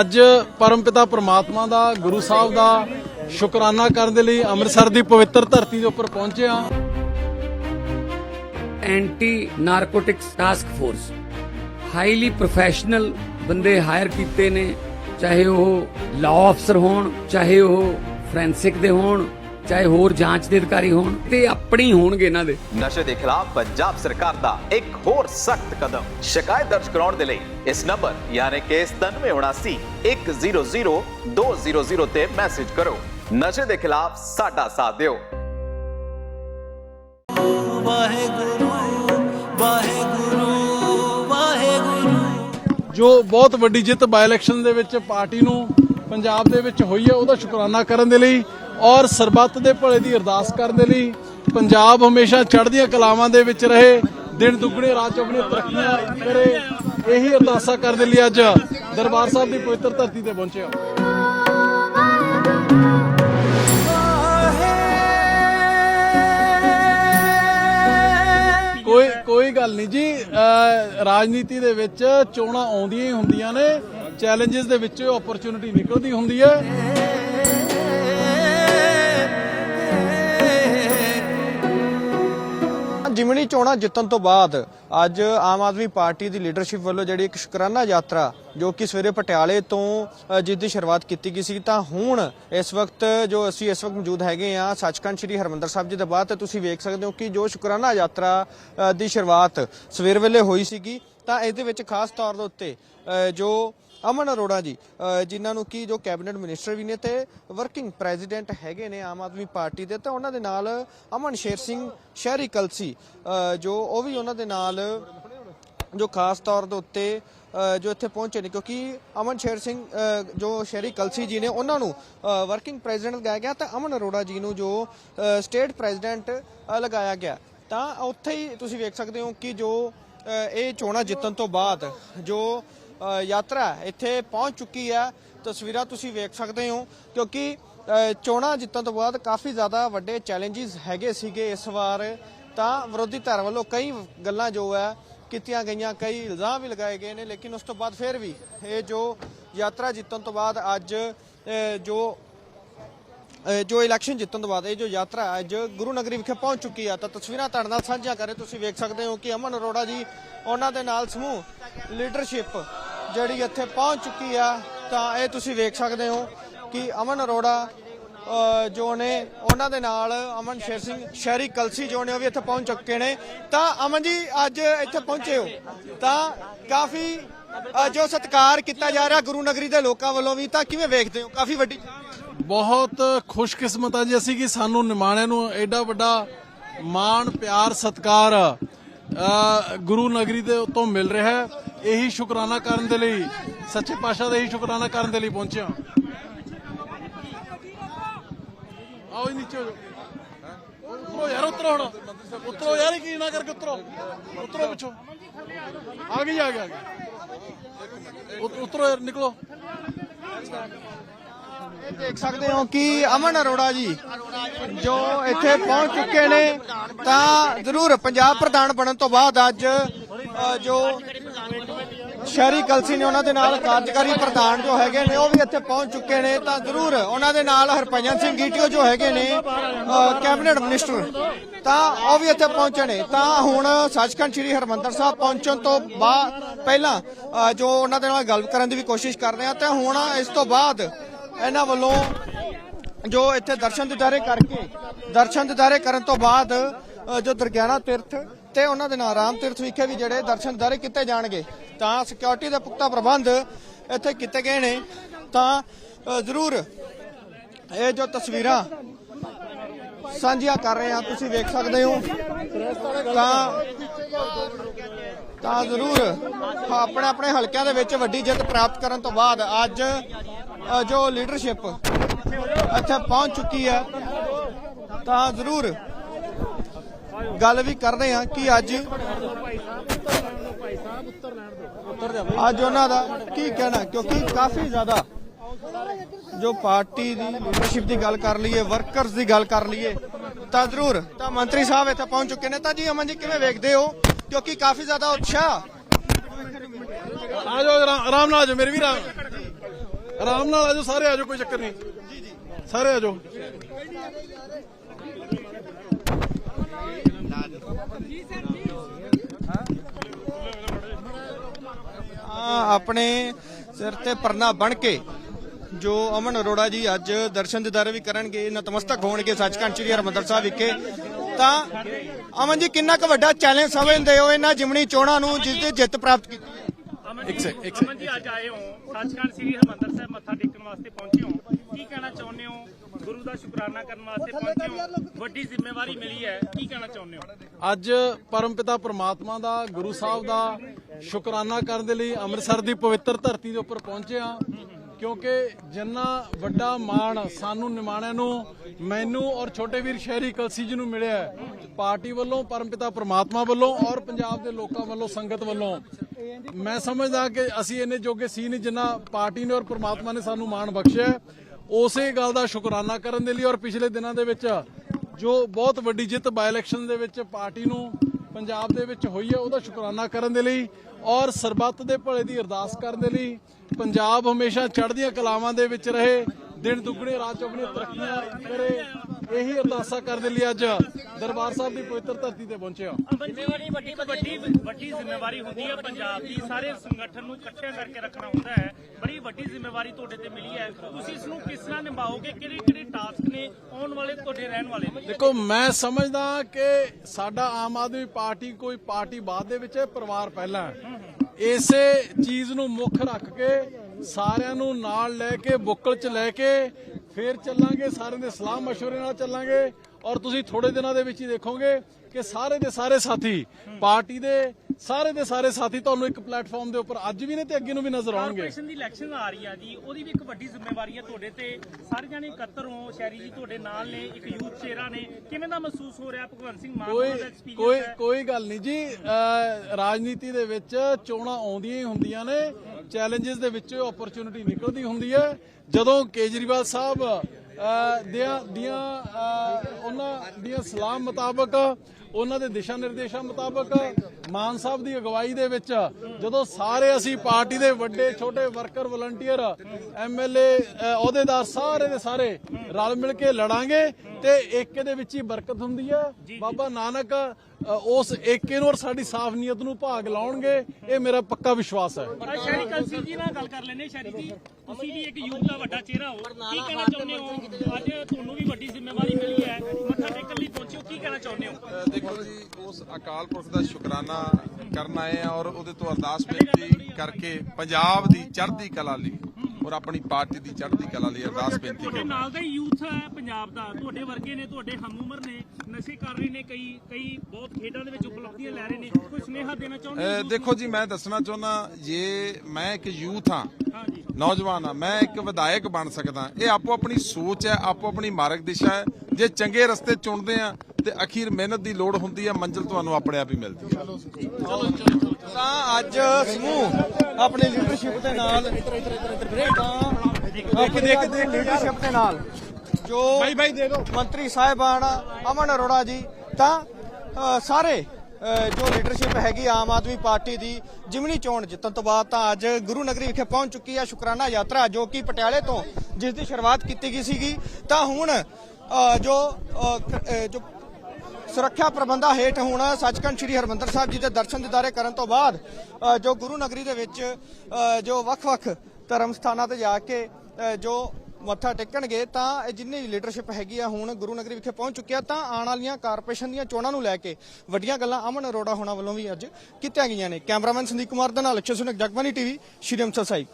ਅੱਜ ਪਰਮਪਿਤਾ ਪ੍ਰਮਾਤਮਾ ਦਾ, ਗੁਰੂ ਸਾਹਿਬ ਦਾ ਸ਼ੁਕਰਾਨਾ ਕਰਨ ਦੇ ਲਈ ਅੰਮ੍ਰਿਤਸਰ ਦੀ ਪਵਿੱਤਰ ਧਰਤੀ ਦੇ ਉੱਪਰ ਪਹੁੰਚੇ ਹਾਂ। Anti narcotics task force highly professional ਬੰਦੇ ਹਾਇਰ ਕੀਤੇ ਨੇ, ਚਾਹੇ ਉਹ ਲਾਅ ਅਫਸਰ ਹੋਣ, ਚਾਹੇ ਉਹ ਫੋਰੈਂਸਿਕ ਦੇ ਹੋਣ ਚਾਹੇ ਹੋਰ ਜਾਂਚ ਦੇ ਅਧਿਕਾਰੀ ਹੋਣ ਤੇ ਆਪਣੀ ਹੋਣਗੇ ਇਹਨਾਂ ਦੇ। ਨਸ਼ੇ ਦੇ ਖਿਲਾਫ ਪੰਜਾਬ ਸਰਕਾਰ ਦਾ ਇੱਕ ਹੋਰ ਸਖਤ ਕਦਮ। ਸ਼ਿਕਾਇਤ ਦਰਜ ਕਰਾਉਣ ਦੇ ਲਈ ਇਸ ਨੰਬਰ ਯਾਨੀ ਕਿ 9779 100 200 ਤੇ ਮੈਸੇਜ ਕਰੋ। ਨਸ਼ੇ ਦੇ ਖਿਲਾਫ ਸਾਡਾ ਸਾਥ ਦਿਓ। ਵਾਹਿਗੁਰੂ ਵਾਹਿਗੁਰੂ ਵਾਹਿਗੁਰੂ। ਜੋ ਬਹੁਤ ਵੱਡੀ ਜਿੱਤ ਬਾਈ ਇਲੈਕਸ਼ਨ ਦੇ ਵਿੱਚ ਪਾਰਟੀ ਨੂੰ ਪੰਜਾਬ ਦੇ ਵਿੱਚ ਹੋਈ ਹੈ ਉਹਦਾ ਸ਼ੁਕਰਾਨਾ ਕਰਨ ਦੇ ਲਈ ਔਰ ਸਰਬੱਤ ਦੇ ਭਲੇ ਦੀ ਅਰਦਾਸ ਕਰਨ ਦੇ ਲਈ ਪੰਜਾਬ ਹਮੇਸ਼ਾ ਚੜ੍ਹਦੀਆਂ ਕਲਾਵਾਂ ਦੇ ਵਿੱਚ ਰਹੇ, ਦਿਨ ਦੁੱਗਣੇ, ਰਾਤ ਚੌਗਣੇ ਤਰੱਕੀਆਂ ਕਰੇ, ਇਹੀ ਅਰਦਾਸਾਂ ਕਰਨ ਦੇ ਲਈ ਅੱਜ ਦਰਬਾਰ ਸਾਹਿਬ ਦੀ ਪਵਿੱਤਰ ਧਰਤੀ ਤੇ ਪਹੁੰਚੇ ਹਾਂ। ਕੋਈ ਕੋਈ ਗੱਲ ਨਹੀਂ ਜੀ ਰਾਜਨੀਤੀ ਦੇ ਵਿੱਚ ਚੋਣਾਂ ਆਉਂਦੀਆਂ ਹੀ ਹੁੰਦੀਆਂ ਨੇ ਚੈਲੰਜਸ ਦੇ ਵਿੱਚੋਂ ਓਪਰਚੁਨਿਟੀ ਨਿਕਲਦੀ ਹੁੰਦੀ ਹੈ। ਜਿਮਣੀ ਚੋਣਾਂ ਜਿੱਤਣ ਤੋਂ ਬਾਅਦ ਅੱਜ ਆਮ ਆਦਮੀ ਪਾਰਟੀ ਦੀ ਲੀਡਰਸ਼ਿਪ ਵੱਲੋਂ ਜਿਹੜੀ ਇੱਕ ਸ਼ੁਕਰਾਨਾ ਯਾਤਰਾ ਜੋ ਕਿ ਸਵੇਰੇ ਪਟਿਆਲੇ ਤੋਂ ਜਿਸ ਦੀ ਸ਼ੁਰੂਆਤ ਕੀਤੀ ਗਈ ਸੀ, ਤਾਂ ਹੁਣ ਇਸ ਵਕਤ ਜੋ ਅਸੀਂ ਇਸ ਵਕਤ ਮੌਜੂਦ ਹੈਗੇ ਆ ਸੱਚਖੰਡ ਸ੍ਰੀ ਹਰਮੰਦਰ ਸਾਹਿਬ ਜੀ ਦੇ ਬਾਅਦ, ਤੇ ਤੁਸੀਂ ਵੇਖ ਸਕਦੇ ਹੋ ਕਿ ਜੋ ਸ਼ੁਕਰਾਨਾ ਯਾਤਰਾ ਦੀ ਸ਼ੁਰੂਆਤ ਸਵੇਰ ਵੇਲੇ ਹੋਈ ਸੀਗੀ, ਤਾਂ ਇਹਦੇ ਵਿੱਚ ਖਾਸ ਤੌਰ ਦੇ ਉੱਤੇ ਜੋ ਅਮਨ ਅਰੋੜਾ ਜੀ ਜਿਨ੍ਹਾਂ ਨੂੰ ਕੀ ਜੋ ਕੈਬਨਿਟ ਮਿਨਿਸਟਰ ਵੀ ਨੇ ਤੇ ਵਰਕਿੰਗ ਪ੍ਰੈਜ਼ੀਡੈਂਟ ਹੈਗੇ ਨੇ ਆਮ ਆਦਮੀ ਪਾਰਟੀ ਦੇ, ਤਾਂ ਉਹਨਾਂ ਦੇ ਨਾਲ ਅਮਨ ਸ਼ੇਰ ਸਿੰਘ ਸ਼ਹਿਰੀ ਕਲਸੀ ਜੋ ਉਹ ਵੀ ਉਹਨਾਂ ਦੇ ਨਾਲ ਜੋ ਖਾਸ ਤੌਰ ਦੇ ਉੱਤੇ ਜੋ ਇੱਥੇ ਪਹੁੰਚੇ ਨੇ, ਕਿਉਂਕਿ ਅਮਨ ਸ਼ੇਰ ਸਿੰਘ ਜੋ ਸ਼ਹਿਰੀ ਕਲਸੀ ਜੀ ਨੇ ਉਹਨਾਂ ਨੂੰ ਵਰਕਿੰਗ ਪ੍ਰੈਜ਼ੀਡੈਂਟ ਲਗਾਇਆ ਗਿਆ, ਤਾਂ ਅਮਨ ਅਰੋੜਾ ਜੀ ਨੂੰ ਜੋ ਸਟੇਟ ਪ੍ਰੈਜ਼ੀਡੈਂਟ ਲਗਾਇਆ ਗਿਆ। ਤਾਂ ਉੱਥੇ ਹੀ ਤੁਸੀਂ ਵੇਖ ਸਕਦੇ ਹੋ ਕਿ ਜੋ ਇਹ ਚੋਣਾਂ ਜਿੱਤਣ ਤੋਂ ਬਾਅਦ ਜੋ ਯਾਤਰਾ ਇੱਥੇ ਪਹੁੰਚ ਚੁੱਕੀ ਹੈ। ਤਸਵੀਰਾਂ ਤੁਸੀਂ ਵੇਖ ਸਕਦੇ ਹੋ, ਕਿਉਂਕਿ ਚੋਣਾਂ ਜਿੱਤਣ ਤੋਂ ਬਾਅਦ ਕਾਫੀ ਜ਼ਿਆਦਾ ਵੱਡੇ ਚੈਲੰਜਸ ਹੈਗੇ ਸੀਗੇ ਇਸ ਵਾਰ। ਤਾਂ ਵਿਰੋਧੀ ਧਿਰ ਵੱਲੋਂ ਕਈ ਗੱਲਾਂ ਜੋ ਹੈ, ਕੀਤੀਆਂ ਗਈਆਂ, ਕਈ ਇਲਜ਼ਾਮ ਵੀ ਲਗਾਏ ਗਏ ਨੇ, ਲੇਕਿਨ ਉਸ ਤੋਂ ਬਾਅਦ ਫਿਰ ਵੀ ਇਹ ਜੋ ਯਾਤਰਾ ਜਿੱਤਣ ਤੋਂ ਬਾਅਦ ਅੱਜ ਜੋ ਜੋ ਇਲੈਕਸ਼ਨ ਜਿੱਤਣ ਤੋਂ ਬਾਅਦ ਇਹ ਜੋ ਯਾਤਰਾ ਅੱਜ ਗੁਰੂ ਨਗਰੀ ਵਿਖੇ ਪਹੁੰਚ ਚੁੱਕੀ ਆ ਤਾਂ ਤਸਵੀਰਾਂ ਤੁਹਾਡੇ ਨਾਲ ਸਾਂਝੀਆਂ ਕਰੇ ਤੁਸੀਂ ਵੇਖ ਸਕਦੇ ਹੋ ਕਿ ਅਮਨ ਅਰੋੜਾ ਜੀ, ਉਹਨਾਂ ਦੇ ਨਾਲ ਸਮੂਹ ਲੀਡਰਸ਼ਿਪ ਜਿਹੜੀ ਇੱਥੇ ਪਹੁੰਚ ਚੁੱਕੀ ਆ, ਤਾਂ ਇਹ ਤੁਸੀਂ ਵੇਖ ਸਕਦੇ ਹੋ ਕਿ ਅਮਨ ਅਰੋੜਾ ਜੋ ਨੇ ਉਹਨਾਂ ਦੇ ਨਾਲ ਅਮਨ ਸ਼ੇਰ ਸਿੰਘ, ਸ਼ਹਿਰੀ ਕਲਸੀ ਜੋ ਨੇ ਉਹ ਵੀ ਇੱਥੇ ਪਹੁੰਚ ਚੁੱਕੇ ਨੇ। ਤਾਂ ਅਮਨ ਜੀ, ਅੱਜ ਇੱਥੇ ਪਹੁੰਚੇ ਹੋ। ਤਾਂ ਕਾਫੀ ਜੋ ਸਤਿਕਾਰ ਕੀਤਾ ਜਾ ਰਿਹਾ ਗੁਰੂ ਨਗਰੀ ਦੇ ਲੋਕਾਂ ਵੱਲੋਂ ਵੀ, ਤਾਂ ਕਿਵੇਂ ਵੇਖਦੇ ਹੋ? ਕਾਫੀ ਵੱਡੀ ਬਹੁਤ ਖੁਸ਼ਕਿਸਮਤ ਆ ਜੀ ਅਸੀਂ ਕਿ ਸਾਨੂੰ ਨਿਮਾਣਿਆਂ ਨੂੰ ਐਡਾ ਵੱਡਾ ਮਾਣ, ਪਿਆਰ, ਸਤਿਕਾਰ ਗੁਰੂ ਨਗਰੀ ਦੇ ਉੱਤੋਂ ਮਿਲ ਰਿਹਾ ਹੈ। ਇਹੀ ਸ਼ੁਕਰਾਨਾ ਕਰਨ ਦੇ ਲਈ, ਸੱਚੇ ਪਾਤਸ਼ਾਹ ਦਾ ਇਹੀ ਸ਼ੁਕਰਾਨਾ ਕਰਨ ਦੇ ਲਈ ਪਹੁੰਚੇ ਆਓ ਨੀਚੇ ਹੋ ਉਤਰੋ ਯਾਰ, ਉਤਰੋ ਹੁਣ। ਉਤਰੋ ਯਾਰ ਕੀ ਨਾ ਕਰਕੇ ਉਤਰੋ। ਉਤਰੋ ਪਿੱਛੋਂ। ਆ ਗਈ ਆ ਗਿਆ ਗਈ। ਉਤਰੋ ਯਾਰ, ਨਿਕਲੋ। ਇਹ ਦੇਖ ਸਕਦੇ ਹੋ ਕਿ ਅਮਨ ਅਰੋੜਾ ਜੀ ਜੋ ਇੱਥੇ ਪਹੁੰਚ ਚੁੱਕੇ ਨੇ, ਤਾਂ ਜ਼ਰੂਰ ਪੰਜਾਬ ਪ੍ਰਧਾਨ ਬਣਨ ਤੋਂ ਬਾਅਦ ਅੱਜ ਜੋ ਸ਼ਹਿਰੀ ਕਲਸੀ ਨੇ ਉਹਨਾਂ ਦੇ ਨਾਲ ਕਾਰਜਕਾਰੀ ਪ੍ਰਧਾਨ ਜੋ ਹੈਗੇ ਨੇ, ਉਹ ਵੀ ਇੱਥੇ ਪਹੁੰਚ ਚੁੱਕੇ ਨੇ, ਤਾਂ ਜ਼ਰੂਰ ਉਹਨਾਂ ਦੇ ਨਾਲ ਹਰਭਜਨ ਸਿੰਘ ਗੀਟੀਓ ਜੋ ਹੈਗੇ ਨੇ ਕੈਬਨਿਟ ਮਿਨਿਸਟਰ, ਤਾਂ ਉਹ ਵੀ ਇੱਥੇ ਪਹੁੰਚੇ ਨੇ। ਤਾਂ ਹੁਣ ਸੱਚਖੰਡ ਸ੍ਰੀ ਹਰਮੰਦਰ ਸਾਹਿਬ ਪਹੁੰਚਣ ਤੋਂ ਬਾਅਦ ਪਹਿਲਾਂ ਜੋ ਉਹਨਾਂ ਦੇ ਨਾਲ ਗੱਲ ਕਰਨ ਦੀ ਵੀ ਕੋਸ਼ਿਸ਼ ਕਰ ਰਹੇ ਆ ਤੇ ਹੁਣ ਇਸ ਤੋਂ ਬਾਅਦ ਇਹਨਾਂ ਵੱਲੋਂ ਜੋ ਇੱਥੇ ਦਰਸ਼ਨ ਦਿਦਾਰੇ ਕਰਕੇ, ਦਰਸ਼ਨ ਦਿਦਾਰੇ ਕਰਨ ਤੋਂ ਬਾਅਦ ਜੋ ਦਰਗਿਆਣਾ ਤੀਰਥ ਤੇ ਉਹਨਾਂ ਦੇ ਨਾਲ ਰਾਮ ਤੀਰਥ ਵਿਖੇ ਵੀ ਜਿਹੜੇ ਦਰਸ਼ਨ ਦਿਦਾਰੇ ਕੀਤੇ ਜਾਣਗੇ, ਤਾਂ ਸਿਕਿਉਰਿਟੀ ਦੇ ਪੁਖਤਾ ਪ੍ਰਬੰਧ ਇੱਥੇ ਕੀਤੇ ਗਏ ਨੇ, ਤਾਂ ਜ਼ਰੂਰ ਇਹ ਜੋ ਤਸਵੀਰਾਂ ਸਾਂਝੀਆਂ ਕਰ ਰਹੇ ਆ ਤੁਸੀਂ ਵੇਖ ਸਕਦੇ ਹੋ। ਤਾਂ ਤਾਂ ਜ਼ਰੂਰ ਆਪਣੇ ਆਪਣੇ ਹਲਕਿਆਂ ਦੇ ਵਿੱਚ ਵੱਡੀ ਜਿੱਤ ਪ੍ਰਾਪਤ ਕਰਨ ਤੋਂ ਬਾਅਦ ਅੱਜ ਜੋ ਲੀਡਰਸ਼ਿਪ ਇੱਥੇ ਪਹੁੰਚ ਚੁੱਕੀ ਹੈ, ਤਾਂ ਜ਼ਰੂਰ ਗੱਲ ਵੀ ਕਰ ਰਹੇ ਹਾਂ ਕਿ ਅੱਜ ਅੱਜ ਉਹਨਾਂ ਦਾ ਕੀ ਕਹਿਣਾ, ਕਿਉਂਕਿ ਕਾਫੀ ਜ਼ਿਆਦਾ ਜੋ ਪਾਰਟੀ ਦੀ ਲੀਡਰਸ਼ਿਪ ਦੀ ਗੱਲ ਕਰ ਲਈਏ ਵਰਕਰਸ ਦੀ ਗੱਲ ਕਰ ਲਈਏ, ਤਾਂ ਜ਼ਰੂਰ ਤਾਂ ਮੰਤਰੀ ਸਾਹਿਬ ਇੱਥੇ ਪਹੁੰਚ ਚੁੱਕੇ ਨੇ। ਤਾਂ ਜੀ ਅਮਨ ਜੀ, ਕਿਵੇਂ ਵੇਖਦੇ ਹੋ? ਕਿਉਂਕਿ ਕਾਫੀ ਜ਼ਿਆਦਾ ਉਤਸ਼ਾਹ। ਆ ਆਰਾਮ ਨਾਲ ਆ ਮੇਰੇ ਵੀ ਆਰਾਮ ਆਰਾਮ ਨਾਲ ਆਜੋ, ਸਾਰੇ ਆਜੋ, ਕੋਈ ਚੱਕਰ ਨਹੀਂ। ਜੀ ਜੀ ਸਾਰੇ ਆਜੋ। ਆਪਣੇ ਸਿਰ ਤੇ ਪਰਨਾ ਬਣ ਕੇ ਜੋ ਅਮਨ ਅਰੋੜਾ ਜੀ ਅੱਜ ਦਰਸ਼ਨ ਦਿਦਾਰੇ ਵੀ ਕਰਨਗੇ, ਨਤਮਸਤਕ ਹੋਣਗੇ ਸੱਚਖੰਡ ਸ੍ਰੀ ਹਰਿਮੰਦਰ ਸਾਹਿਬ ਵਿਖੇ, ਤਾਂ ਅਮਨ ਜੀ ਕਿੰਨਾ ਕੁ ਵੱਡਾ ਚੈਲੰਜ ਸਮਝਦੇ ਹੋ ਇਹਨਾਂ ਜਿਮਣੀ ਚੋਣਾਂ ਨੂੰ, ਜਿਸ ਦੀ ਜਿੱਤ ਪ੍ਰਾਪਤ ਕੀਤੀ ਇੱਕ ਸੈਕ ਇੱਕ ਅਮਨ ਜੀ ਅੱਜ ਆਏ ਹੋ। ਸੱਚਖੰਡ ਸ੍ਰੀ ਹਰਿਮੰਦਰ ਸਾਹਿਬ ਮੱਥਾ ਟੇਕਣ ਵਾਸਤੇ ਪਹੁੰਚੇ ਹੋ। ਕੀ ਕਹਿਣਾ ਚਾਹੁੰਦੇ ਹੋ? ਗੁਰੂ ਦਾ ਸ਼ੁਕਰਾਨਾ ਕਰਨ ਵਾਸਤੇ ਪਹੁੰਚੇ ਹੋ। ਵੱਡੀ ਜ਼ਿੰਮੇਵਾਰੀ ਮਿਲੀ ਹੈ। ਕੀ ਕਹਿਣਾ ਚਾਹੁੰਦੇ ਹੋ? ਅੱਜ ਪਰਮਪਿਤਾ ਪ੍ਰਮਾਤਮਾ ਦਾ ਗੁਰੂ ਸਾਹਿਬ ਦਾ ਸ਼ੁਕਰਾਨਾ ਕਰਨ ਦੇ ਲਈ ਅੰਮ੍ਰਿਤਸਰ ਦੀ ਪਵਿੱਤਰ ਧਰਤੀ ਦੇ ਉੱਪਰ ਪਹੁੰਚੇ ਹਾਂ। ਕਿਉਂਕਿ ਜਿੰਨਾ ਵੱਡਾ ਮਾਣ ਸਾਨੂੰ ਨਿਮਾਣਿਆਂ ਨੂੰ ਮੈਨੂੰ ਔਰ ਛੋਟੇ ਵੀਰ ਸ਼ਹਿਰੀ ਕਲਸੀ ਜੀ ਨੂੰ ਮਿਲਿਆ ਹੈ, ਪਾਰਟੀ ਵੱਲੋਂ ਪਰਮਪਿਤਾ ਪ੍ਰਮਾਤਮਾ ਵੱਲੋਂ ਔਰ ਪੰਜਾਬ ਦੇ ਲੋਕਾਂ ਵੱਲੋਂ ਸੰਗਤ ਵੱਲੋਂ। ਮੈਂ ਸਮਝਦਾ ਕਿ ਅਸੀਂ ਇੰਨੇ ਜੋਗੇ ਸੀ ਨਹੀਂ, ਜਿੰਨਾ ਪਾਰਟੀ ਨੇ ਔਰ ਪ੍ਰਮਾਤਮਾ ਨੇ ਸਾਨੂੰ ਮਾਣ ਬਖਸ਼ਿਆ ਉਸੇ ਗੱਲ ਦਾ ਸ਼ੁਕਰਾਨਾ ਕਰਨ ਦੇ ਲਈ ਔਰ ਪਿਛਲੇ ਦਿਨਾਂ ਦੇ ਵਿੱਚ ਜੋ ਬਹੁਤ ਵੱਡੀ ਜਿੱਤ ਬਾਈ ਇਲੈਕਸ਼ਨ ਦੇ ਵਿੱਚ ਪਾਰਟੀ ਨੂੰ ਪੰਜਾਬ ਦੇ ਵਿੱਚ ਹੋਈ ਹੈ, ਉਹਦਾ ਸ਼ੁਕਰਾਨਾ ਕਰਨ ਦੇ ਲਈ ਔਰ ਸਰਬੱਤ ਦੇ ਭਲੇ ਦੀ ਅਰਦਾਸ ਕਰਨ ਦੇ ਲਈ ਪੰਜਾਬ ਹਮੇਸ਼ਾ ਚੜ੍ਹਦੀਆਂ ਕਲਾਵਾਂ ਦੇ ਵਿੱਚ ਰਹੇ, ਦਿਨ ਦੁੱਗਣੇ ਰਾਤ ਚੌਗਣੇ ਤਰੱਕੀਆਂ ਕਰੇ। ਇਹੀ ਅਰਦਾਸਾਂ ਕਰਨ ਦੇ ਲਈ ਅੱਜ ਦਰਬਾਰ ਸਾਹਿਬ ਦੀ ਪਵਿੱਤਰ ਧਰਤੀ ਤੇ ਪਹੁੰਚੇ ਹਾਂ। ਜ਼ਿੰਮੇਵਾਰੀ ਵੱਡੀ ਵੱਡੀ ਵੱਡੀ ਜ਼ਿੰਮੇਵਾਰੀ ਹੁੰਦੀ ਹੈ ਪੰਜਾਬ ਦੀ ਸਾਰੇ ਸੰਗਠਨ ਨੂੰ ਇਕੱਠੇ ਕਰਕੇ ਰੱਖਣਾ ਹੁੰਦਾ ਹੈ। ਬੜੀ ਵੱਡੀ ਜ਼ਿੰਮੇਵਾਰੀ ਤੁਹਾਡੇ ਤੇ ਮਿਲੀ ਹੈ। ਤੁਸੀਂ ਇਸ ਨੂੰ ਕਿਸ ਤਰ੍ਹਾਂ ਨਿਭਾਓਗੇ? ਕਿਹੜੇ ਕਿਹੜੇ ਟਾਸਕ ਨੇ ਆਉਣ ਵਾਲੇ ਤੁਹਾਡੇ ਰਹਿਣ ਵਾਲੇ? ਨੇ ਦੇਖੋ ਮੈਂ ਸਮਝਦਾ ਕਿ ਸਾਡਾ ਆਮ ਆਦਮੀ ਪਾਰਟੀ ਕੋਈ ਪਾਰਟੀ ਬਾਅਦ ਦੇ ਵਿੱਚ ਹੈ ਪਰਿਵਾਰ ਪਹਿਲਾਂ ਇਸੇ ਚੀਜ਼ ਨੂੰ ਮੁੱਖ ਰੱਖ ਕੇ ਸਾਰਿਆਂ ਨੂੰ ਨਾਲ ਲੈ ਕੇ ਬੁੱਕਲ 'ਚ ਲੈ ਕੇ ਫਿਰ ਚੱਲਾਂਗੇ ਸਾਰਿਆਂ ਦੇ ਸਲਾਹ مشورے ਨਾਲ ਚੱਲਾਂਗੇ ਔਰ ਤੁਸੀਂ ਥੋੜੇ ਦਿਨਾਂ ਦੇ ਵਿੱਚ ਹੀ ਦੇਖੋਗੇ ਕਿ ਸਾਰੇ ਦੇ ਸਾਰੇ ਸਾਥੀ ਪਾਰਟੀ ਦੇ ਸਾਰੇ ਦੇ ਸਾਰੇ ਸਾਥੀ ਤੁਹਾਨੂੰ ਇੱਕ ਪਲੇਟਫਾਰਮ ਦੇ ਉੱਪਰ ਅੱਜ ਵੀ ਨੇ ਤੇ ਅੱਗੇ ਨੂੰ ਵੀ ਨਜ਼ਰ ਆਉਣਗੇ ਕਾਰਪੋਰੇਸ਼ਨ ਦੀ ਇਲੈਕਸ਼ਨ ਆ ਰਹੀ ਆ ਜੀ ਉਹਦੀ ਵੀ ਇੱਕ ਵੱਡੀ ਜ਼ਿੰਮੇਵਾਰੀ ਹੈ ਤੁਹਾਡੇ ਤੇ ਸਾਰੇ ਜਾਣੇ ਇਕੱਤਰ ਹੋ ਸ਼ਹਿਰੀ ਜੀ ਤੁਹਾਡੇ ਨਾਲ ਨੇ ਇੱਕ ਯੂਥ ਚਿਹਰਾ ਨੇ ਕਿਵੇਂ ਦਾ ਮਹਿਸੂਸ ਹੋ ਰਿਹਾ ਭਗਵੰਤ ਸਿੰਘ ਮਾਨ ਕੋਈ ਦਾ ਐਕਸਪੀਰੀਅੰਸ ਕੋਈ ਹੈ ਕੋਈ ਗੱਲ ਨਹੀਂ ਜੀ ਅਹ ਰਾਜਨੀਤੀ ਦੇ ਵਿੱਚ ਚੋਣਾਂ ਆਉਂਦੀਆਂ ਹੀ ਹੁੰਦੀਆਂ ਨੇ ਚੈਲੰਜਸ ਦੇ ਵਿੱਚੋਂ ਓਪਰਚ्युनिटी ਨਿਕਲਦੀ ਹੁੰਦੀ ਹੈ। ਜਦੋਂ ਕੇਜਰੀਵਾਲ ਸਾਹਿਬ ਦੀਆਂ ਦੀਆਂ ਉਹਨਾਂ ਦੀਆਂ ਸਲਾਹ ਮੁਤਾਬਕ ਉਹਨਾਂ ਦੇ ਦਿਸ਼ਾ ਨਿਰਦੇਸ਼ਾਂ ਮੁਤਾਬਕ ਮਾਨ ਸਾਹਿਬ ਦੀ ਅਗਵਾਈ ਦੇ ਵਿੱਚ ਜਦੋਂ ਸਾਰੇ ਅਸੀਂ ਪਾਰਟੀ ਦੇ ਵੱਡੇ ਛੋਟੇ ਵਰਕਰ ਵਲੰਟੀਅਰ ਐਮਐਲਏ ਅਹੁਦੇਦਾਰ ਸਾਰੇ ਦੇ ਸਾਰੇ ਰਲ ਮਿਲ ਕੇ ਲੜਾਂਗੇ ਤੇ ਏਕੇ ਦੇ ਵਿੱਚ ਹੀ ਬਰਕਤ ਹੁੰਦੀ ਹੈ ਬਾਬਾ ਨਾਨਕ ਉਸ ਏਕੇ ਨੂੰ ਔਰ ਸਾਡੀ ਸਾਫ਼ ਨੀਅਤ ਨੂੰ ਭਾਗ ਲਾਉਣਗੇ ਇਹ ਮੇਰਾ ਪੱਕਾ ਵਿਸ਼ਵਾਸ ਹੈ। ਅੱਜ ਸ਼ਹਿਰੀ ਕਲਸੀ ਜੀ ਨਾਲ ਗੱਲ ਕਰ ਲੈਨੇ ਸ਼ਹਿਰੀ ਜੀ। ਤੁਸੀਂ ਵੀ ਇੱਕ ਯੂਥ ਦਾ ਵੱਡਾ ਚਿਹਰਾ ਹੋ। ਕੀ ਕਹਿਣਾ ਚਾਹੁੰਦੇ ਹੋ? ਅੱਜ ਤੁਹਾਨੂੰ ਵੀ ਵੱਡੀ ਜ਼ਿੰਮੇਵਾਰੀ ਮਿਲੀ ਹੈ ਮੱਥਾ ਟੇਕਣ ਲਈ ਪਹੁੰਚੇ ਹੋ ਕੀ ਕਹਿਣਾ ਚਾਹੁੰਦੇ ਹੋ? ਦੇਖੋ ਜੀ ਉਸ ਅਕਾਲ ਪੁਰਖ ਦਾ ਸ਼ੁਕਰਾਨਾ ਕਰਨ ਆਏ ਆ ਔਰ ਉਹਦੇ ਤੋਂ ਅਰਦਾਸ ਬੇਨਤੀ ਕਰਕੇ ਪੰਜਾਬ ਦੀ ਚੜ੍ਹਦੀ ਕਲਾ ਲਈ ਔਰ ਆਪਣੀ ਪਾਰਟੀ ਦੀ ਚੜ੍ਹਦੀ ਕਲਾ ਲਈ ਅਰਦਾਸ ਬੇਨਤੀ ਕਰਨਾ ਨਾਲ ਦਾ ਯੂਥ ਪੰਜਾਬ ਦਾ ਤੁਹਾਡੇ ਵਰਗੇ ਨੇ ਤੁਹਾਡੇ ਹਮ ਉਮਰ ਨੇ ਨਸ਼ੇ ਕਰ ਰਹੇ ਨੇ ਕਈ ਕਈ ਬਹੁਤ ਖੇਡਾਂ ਦੇ ਵਿੱਚ ਉਪਲਬਧੀਆਂ ਲੈ ਰਹੇ ਨੇ ਕੋਈ ਸੁਨੇਹਾ ਦੇਣਾ ਚਾਹੁੰਦੇ? ਦੇਖੋ ਜੀ ਮੈਂ ਦੱਸਣਾ ਚਾਹੁੰਦਾ ਜੇ ਮੈਂ ਇੱਕ ਯੂਥ ਹਾਂ ਨੌਜਵਾਨ ਆ ਮੈਂ ਇੱਕ ਵਿਧਾਇਕ ਬਣ ਸਕਦਾ ਇਹ ਆਪੋ ਆਪਣੀ ਸੋਚ ਹੈ ਆਪੋ ਆਪਣੀ ਮਾਰਗ ਦਿਸ਼ਾ ਹੈ ਜੇ ਚੰਗੇ ਰਸਤੇ ਚੁਣਦੇ ਆ ਤੇ ਅਖੀਰ ਮਿਹਨਤ ਦੀ ਲੋੜ ਹੁੰਦੀ ਹੈ ਮੰਜ਼ਿਲ ਤੁਹਾਨੂੰ ਆਪਣੇ ਆਪ ਹੀ ਮਿਲਦੀ ਹੈ ਤਾਂ ਅੱਜ ਸਮੂਹ ਆਪਣੀ ਲੀਡਰਸ਼ਿਪ ਦੇ ਨਾਲ ਤਾਂ ਇੱਕ ਦੇਖ ਦੇ ਲੀਡਰਸ਼ਿਪ ਦੇ ਨਾਲ ਜੋ ਭਾਈ ਭਾਈ ਦੇ ਦਿਓ। ਮੰਤਰੀ ਸਾਹਿਬਾਨ ਅਮਨ ਅਰੋੜਾ ਜੀ ਤਾਂ ਸਾਰੇ ਜੋ ਲੀਡਰਸ਼ਿਪ ਹੈਗੀ ਆਮ ਆਦਮੀ ਪਾਰਟੀ ਦੀ ਜਿਮਨੀ ਚੋਣ ਜਿੱਤਣ ਤੋਂ ਬਾਅਦ ਤਾਂ ਅੱਜ ਗੁਰੂ ਨਗਰੀ ਵਿਖੇ ਪਹੁੰਚ ਚੁੱਕੀ ਹੈ ਸ਼ੁਕਰਾਨਾ ਯਾਤਰਾ ਜੋ ਕਿ ਪਟਿਆਲੇ ਤੋਂ ਜਿਸ ਦੀ ਸ਼ੁਰੂਆਤ ਕੀਤੀ ਗਈ ਸੀਗੀ। ਤਾਂ ਹੁਣ ਜੋ ਜੋ ਸੁਰੱਖਿਆ ਪ੍ਰਬੰਧਾਂ ਹੇਠ ਹੁਣ ਸੱਚਖੰਡ ਸ੍ਰੀ ਹਰਮੰਦਰ ਸਾਹਿਬ ਜੀ ਦੇ ਦਰਸ਼ਨ ਦਿਦਾਰੇ ਕਰਨ ਤੋਂ ਬਾਅਦ ਜੋ ਗੁਰੂ ਨਗਰੀ ਦੇ ਵਿੱਚ ਜੋ ਵੱਖ-ਵੱਖ ਧਰਮ ਸਥਾਨਾਂ ਤੇ ਜਾ ਕੇ ਜੋ ਮੱਥਾ ਟੇਕਣਗੇ, ਤਾਂ ਇਹ ਜਿੰਨੀ ਲੀਡਰਸ਼ਿਪ ਹੈਗੀ ਆ ਹੁਣ ਗੁਰੂ ਨਗਰੀ ਵਿਖੇ ਪਹੁੰਚ ਚੁੱਕਿਆ, ਤਾਂ ਆਉਣ ਵਾਲੀਆਂ ਕਾਰਪੋਰੇਸ਼ਨ ਦੀਆਂ ਚੋਣਾਂ ਨੂੰ ਲੈ ਕੇ ਵੱਡੀਆਂ ਗੱਲਾਂ ਅਮਨ ਅਰੋੜਾ ਹੋਣਾ ਵੱਲੋਂ ਵੀ ਅੱਜ ਕੀਤੀਆਂ ਗਈਆਂ ਨੇ। ਕੈਮਰਾਮੈਨ ਸੰਦੀਪ ਕੁਮਾਰ ਦੇ ਨਾਲ ਅਕਸ਼ੇ ਸੁਨਕ ਜਗਬਾਨੀ ਟੀਵੀ, ਸ਼੍ਰੀ ਅੰਮ੍ਰਿਤਸਰ ਸਾਹਿਬ।